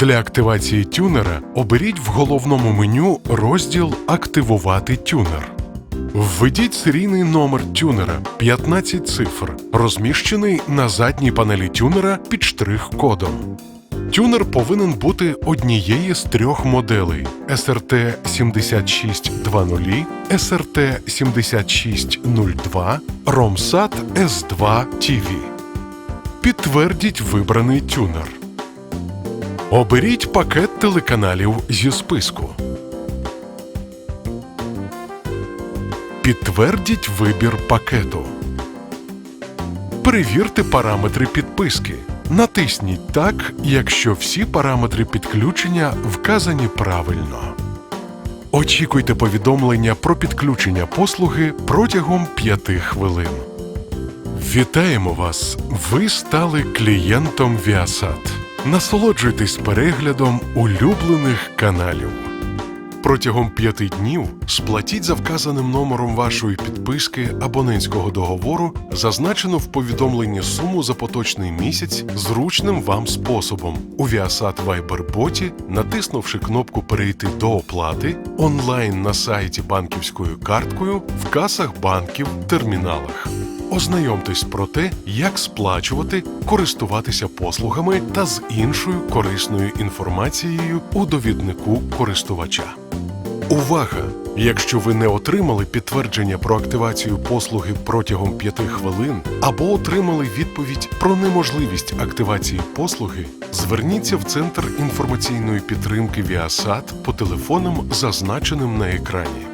Для активації тюнера оберіть в головному меню розділ Активувати тюнер. Введіть серійний номер тюнера 15 цифр, розміщений на задній панелі тюнера під штрих-кодом. Тюнер повинен бути однієї з трьох моделей SRT 7620, SRT 7602, ROMSAT S2 TV. Підтвердіть вибраний тюнер. Оберіть пакет телеканалів зі списку. Підтвердіть вибір пакету. Перевірте параметри підписки. Натисніть так, якщо всі параметри підключення вказані правильно. Очікуйте повідомлення про підключення послуги протягом 5 хвилин. Вітаємо вас! Ви стали клієнтом Viasat. Насолоджуйтесь переглядом улюблених каналів. Протягом п'яти днів сплатіть за вказаним номером вашої підписки абонентського договору, зазначену в повідомленні суму за поточний місяць зручним вам способом у Viasat Viber натиснувши кнопку Перейти до оплати онлайн на сайті банківською карткою в касах банків, терміналах. Ознайомтесь про те, як сплачувати, користуватися послугами та з іншою корисною інформацією у довіднику користувача. Увага! Якщо ви не отримали підтвердження про активацію послуги протягом 5 хвилин або отримали відповідь про неможливість активації послуги, зверніться в центр інформаційної підтримки Віасад по телефонам, зазначеним на екрані.